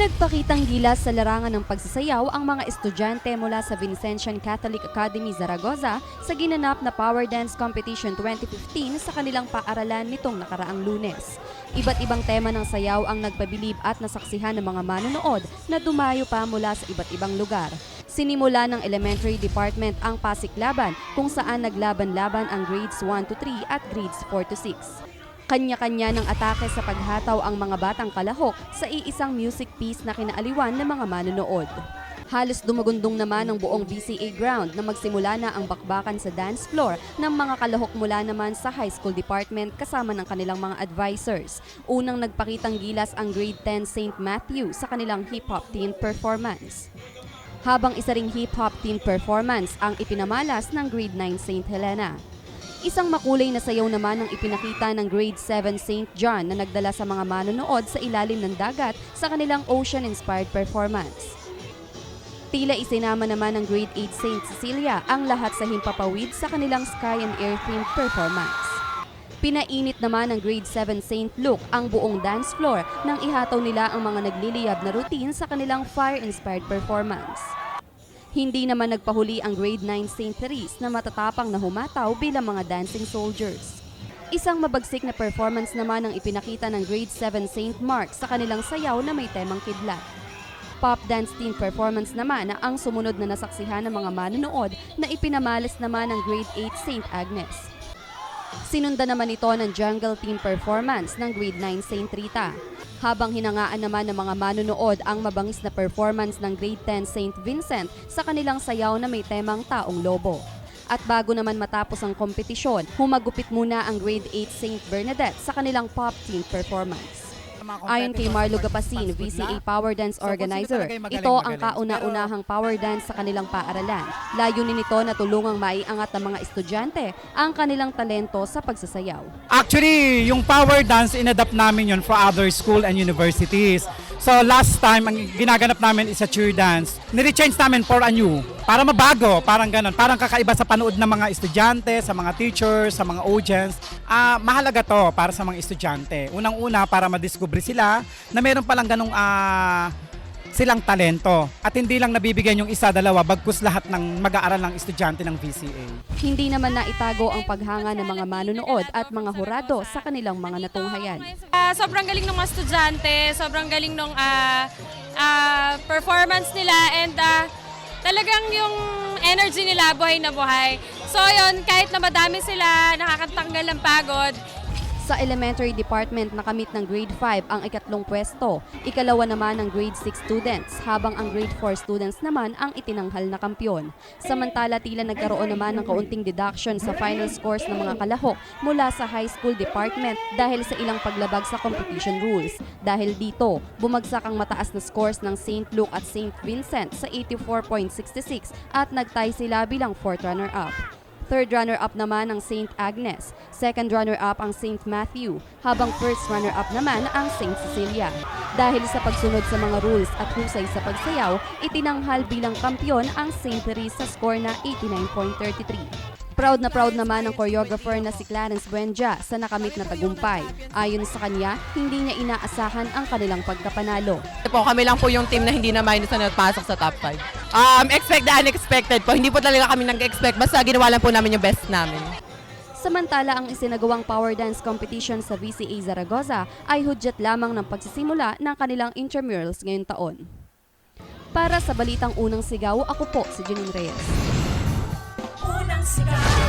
Nagpakitang gilas sa larangan ng pagsasayaw ang mga estudyante mula sa Vincentian Catholic Academy Zaragoza sa ginanap na Power Dance Competition 2015 sa kanilang paaralan nitong nakaraang lunes. Iba't ibang tema ng sayaw ang nagpabilib at nasaksihan ng mga manonood na dumayo pa mula sa iba't ibang lugar. Sinimula ng Elementary Department ang Pasiklaban kung saan naglaban-laban ang grades 1 to 3 at grades 4 to 6. Kanya-kanya ng atake sa paghataw ang mga batang kalahok sa iisang music piece na kinaaliwan ng mga manonood. Halos dumagundong naman ang buong BCA ground na magsimula na ang bakbakan sa dance floor ng mga kalahok mula naman sa high school department kasama ng kanilang mga advisors. Unang nagpakitang gilas ang grade 10 St. Matthew sa kanilang hip-hop teen performance. Habang isa ring hip-hop teen performance ang ipinamalas ng grade 9 St. Helena. Isang makulay na sayaw naman ang ipinakita ng grade 7 St. John na nagdala sa mga manonood sa ilalim ng dagat sa kanilang ocean-inspired performance. Tila isinama naman ng grade 8 St. Cecilia ang lahat sa himpapawid sa kanilang sky and air themed performance. Pinainit naman ng grade 7 St. Luke ang buong dance floor nang ihataw nila ang mga nagliliyab na routine sa kanilang fire-inspired performance. Hindi naman nagpahuli ang grade 9 St. Therese na matatapang na humataw bilang mga dancing soldiers. Isang mabagsik na performance naman ang ipinakita ng grade 7 St. Mark sa kanilang sayaw na may temang kidlat. Pop dance team performance naman na ang sumunod na nasaksihan ng mga manonood na ipinamalas naman ng grade 8 St. Agnes. Sinunda naman ito ng jungle team performance ng grade 9 St. Rita. Habang hinangaan naman ng mga manonood ang mabangis na performance ng grade 10 St. Vincent sa kanilang sayaw na may temang taong lobo. At bago naman matapos ang kompetisyon, humagupit muna ang grade 8 St. Bernadette sa kanilang pop team performance. Ayon kay Marlo Gapasin, VCA Power Dance Organizer, ito ang kauna-unahang power dance sa kanilang paaralan. Layunin nito na tulungang maiangat ng mga estudyante ang kanilang talento sa pagsasayaw. Actually, yung power dance, inadapt namin yun for other school and universities. So last time, ang ginaganap namin is a cheer dance. Nire-change namin for a new. Para mabago, parang ganon. Parang kakaiba sa panood ng mga estudyante, sa mga teachers, sa mga audience. Ah, mahalaga to para sa mga estudyante. Unang-una, para madiscover sila na meron palang ganong ah, silang talento. At hindi lang nabibigyan yung isa, dalawa, bagkus lahat ng mag-aaral ng estudyante ng VCA. Hindi naman naitago ang paghanga ng mga manonood at mga hurado sa kanilang mga natunghayan. Ah, sobrang galing ng mga estudyante, sobrang galing ng performance nila and ah, talagang yung energy nila buhay na buhay. So yun, kahit na madami sila, nakakatanggal ng pagod, Sa elementary department nakamit ng grade 5 ang ikatlong pwesto. Ikalawa naman ng grade 6 students, habang ang grade 4 students naman ang itinanghal na kampyon. Samantala tila nagkaroon naman ng kaunting deduction sa final scores ng mga kalahok mula sa high school department dahil sa ilang paglabag sa competition rules. Dahil dito, bumagsak ang mataas na scores ng St. Luke at St. Vincent sa 84.66 at nagtay sila bilang fourth runner-up. Third runner-up naman ang St. Agnes. Second runner-up ang St. Matthew. Habang first runner-up naman ang St. Cecilia. Dahil sa pagsunod sa mga rules at husay sa pagsayaw, itinanghal bilang kampyon ang St. Therese sa score na 89.33. Proud na proud naman ang choreographer na si Clarence Buendia sa nakamit na tagumpay. Ayon sa kanya, hindi niya inaasahan ang kanilang pagkapanalo. po, kami lang po yung team na hindi na minus na nagpasok sa top 5. Um, expect the unexpected po. Hindi po talaga kami nag-expect. Basta ginawa lang po namin yung best namin. Samantala ang isinagawang power dance competition sa VCA Zaragoza ay hudyat lamang ng pagsisimula ng kanilang intramurals ngayong taon. Para sa Balitang Unang Sigaw, ako po si Janine Reyes. Unang sigaw